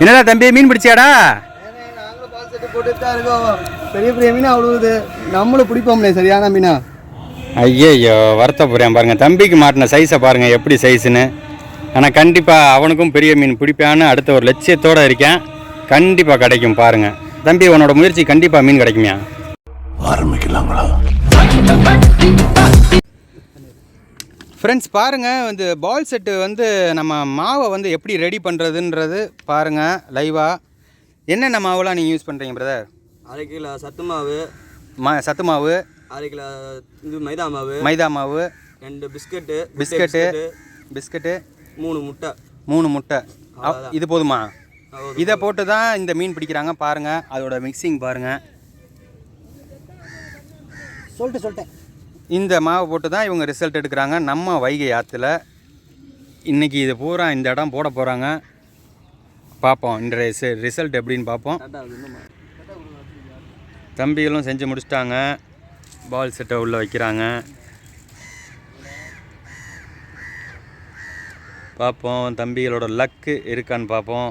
என்னடா தம்பி மீன் பிடிச்சியாடா? பெரிய பெரிய மீனா அவ்வளவுது நம்மளும் பிடிப்போம்லே சரியான மீனா ஐயையோ வருத்த போகிறேன் பாருங்க. தம்பிக்கு மாட்டின சைஸை பாருங்க எப்படி சைஸுன்னு ஆனால் கண்டிப்பாக அவனுக்கும் பெரிய மீன் பிடிப்பான்னு அடுத்த ஒரு லட்சியத்தோடு இருக்கேன். கண்டிப்பாக கிடைக்கும் பாருங்க. தம்பி உன்னோட முயற்சி கண்டிப்பாக மீன் கிடைக்குமியா. ஃப்ரெண்ட்ஸ் பாருங்கள் வந்து பால் செட்டு வந்து நம்ம மாவை வந்து எப்படி ரெடி பண்ணுறதுன்றது பாருங்கள் லைவாக என்னென்ன மாவுலாம் நீங்கள் யூஸ் பண்ணுறீங்க பிரதர் அரை கிலோ சத்து மாவு மா சத்து மாவு. அரை கிலோ இது மைதா மாவு மைதா மாவு. ரெண்டு பிஸ்கட்டு பிஸ்கட்டு பிஸ்கட்டு மூணு முட்டை. மூணு முட்டை. இது போதுமா. இதை போட்டு தான் இந்த மீன் பிடிக்கிறாங்க பாருங்கள் அதோட மிக்சிங் பாருங்கள் சொல்லிட்டு சொல்லிட்டேன் இந்த மாவை போட்டு தான் இவங்க ரிசல்ட் எடுக்கிறாங்க. நம்ம வைகை ஆற்றுல இன்றைக்கி இது பூரா இந்த இடம் போட போகிறாங்க பார்ப்போம் இன்றைய ரிசல்ட் எப்படின்னு பார்ப்போம். தம்பிகளும் செஞ்சு முடிச்சிட்டாங்க. பால் செட்டை உள்ளே வைக்கிறாங்க. பார்ப்போம் தம்பிகளோட லக்கு இருக்கான்னு பார்ப்போம்.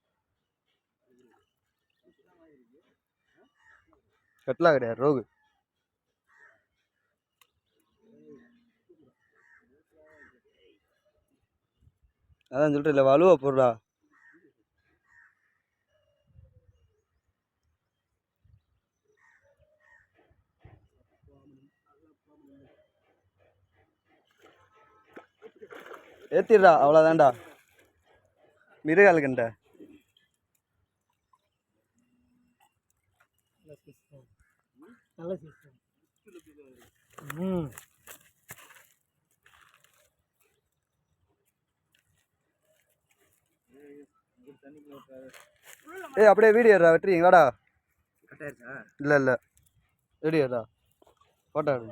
கட்லா கிடையாது ரோகு. அதான் சொல்லிட்டு இல்லை வலுவா போடுறா. ஏத்திடுறா அவ்வளோதான்டா மிருகால் கண்ட ஏய் அப்படியே வீடியோ எடுறா வெட்டுறீங்க வாடா. இல்லை இல்லை. வீடியோ எடுறா. ஃபோட்டோ எடு.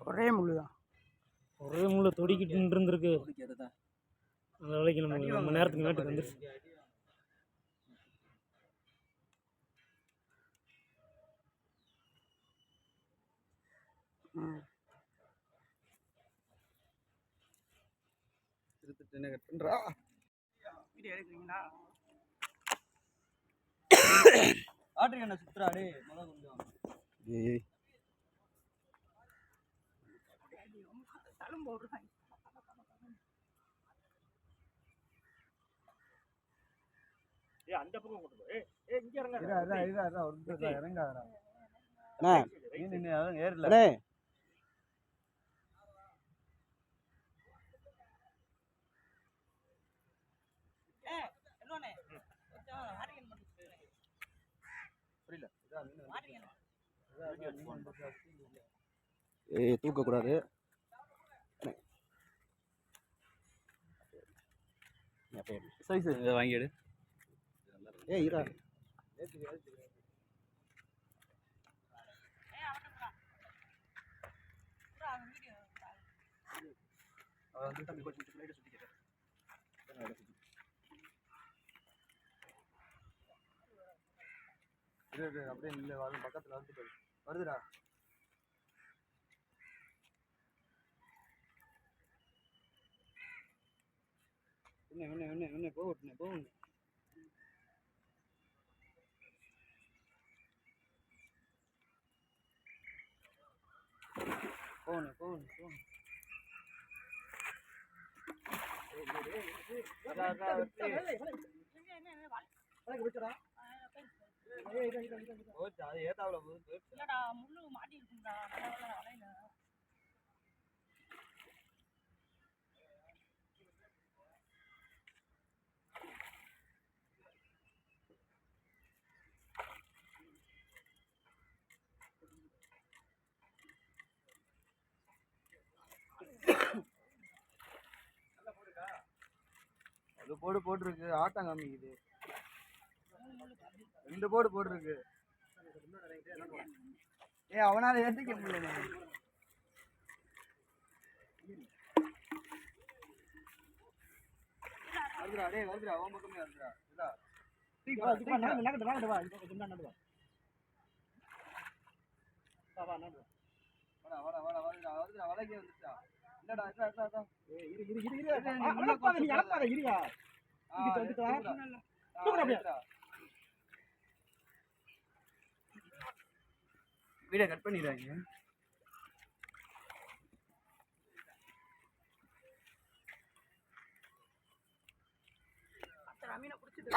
ஒரே முள்ளு தான். ஒரே முள்ளு தொடிக்கிட்டு இருந்திருக்கு அந்த வேலைக்கு நம்ம நம்ம நேரத்துக்கு நாட்டுக்கு வந்துருச்சு. என்ன கட் பண்ணுறா ஆட்டுக்கு என்ன சுத்துறா? டே முதல்ல கொஞ்சம் ஏய் அந்த பக்கம் கொண்டு போ. ஏ இங்க இறங்க இதா இதா இதா இதா ஒரு நிமிஷம் இறங்காதடா. அண்ணா. நீ நின்னு அதான் ஏறல. அண்ணே. ஏய் தூக்க சைஸ் இதை வாங்கிடு ஏ இரா அப்படியே இல்லை பக்கத்தில் வந்துட்டு வருதுடா. என்ன என்ன என்ன என்ன போகட்டுண்ணே போகணும் போகணும் போகணும் போகணும் அதான், அதான், வெற்றி. போச்சு, அது ஏத்தாப்புல போகுது, போச்சு. இல்லடா முள்ளு மாட்டி இருக்கும்டா நல்ல வேலை வலையில அது போடு போட்டிருக்கு ஆட்டம் காமிக்குது. ரெண்டு போடு போட்டிருக்கு. ஏ அவனால ஏத்திக்க முடியல வருதுடா டேய் வருதுடா அவன் பக்கமே வருதுடா. போடா. வாடா வாடா வாடா வருதுடா வருதுடா வலைக்கே வந்துட்டா இல்லடா இதா இதா இரு இரு இரு இரு. நீ இருடா. வீடியோ கட் பண்ணிடுறாங்க அத்தனை மீனை பிடிச்சிட்டு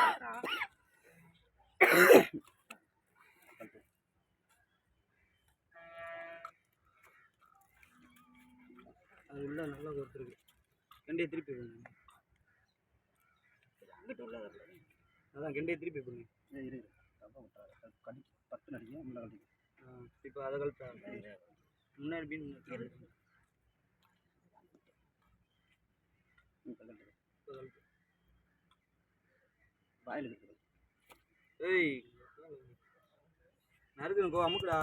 அது உள்ள நல்லா கொடுத்துருக்கு கெண்டையை திருப்பி போடுங்க அங்கிட்டு உள்ள அதான் கெண்டையை திருப்பி போடுங்க இரு கடி பத்து நடிக்க முன்னாடி கடிக்க. இப்போ அதை கழுத்தா முன்னாடி மீன் வாயில் ஏய். நறுக்கணும் கோ அமுக்குடா.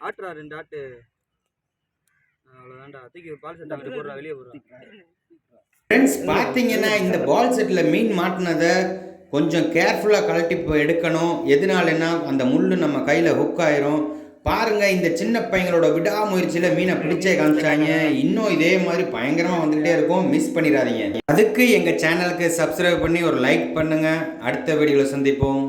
ஆட்டுறா ரெண்டு ஆட்டு. அவ்வளோதான்டா தூக்கி பால் போடுறா வெளியே போடுறா. ஃப்ரெண்ட்ஸ் பார்த்தீங்கன்னா இந்த பால் செட்டில் மீன் மாட்டினதை கொஞ்சம் கேர்ஃபுல்லாக கழட்டி இப்போ எடுக்கணும். எதனாலன்னா அந்த முள் நம்ம கையில் ஹுக் ஆயிரும். பாருங்க இந்த சின்ன பையங்களோட விடாமுயற்சியில் மீனை பிடிச்சே காமிச்சாங்க. இன்னும் இதே மாதிரி பயங்கரமாக வந்துக்கிட்டே இருக்கும். மிஸ் பண்ணிடாதீங்க. அதுக்கு எங்கள் சேனலுக்கு சப்ஸ்கிரைப் பண்ணி ஒரு லைக் பண்ணுங்கள் அடுத்த வீடியோவில் சந்திப்போம்.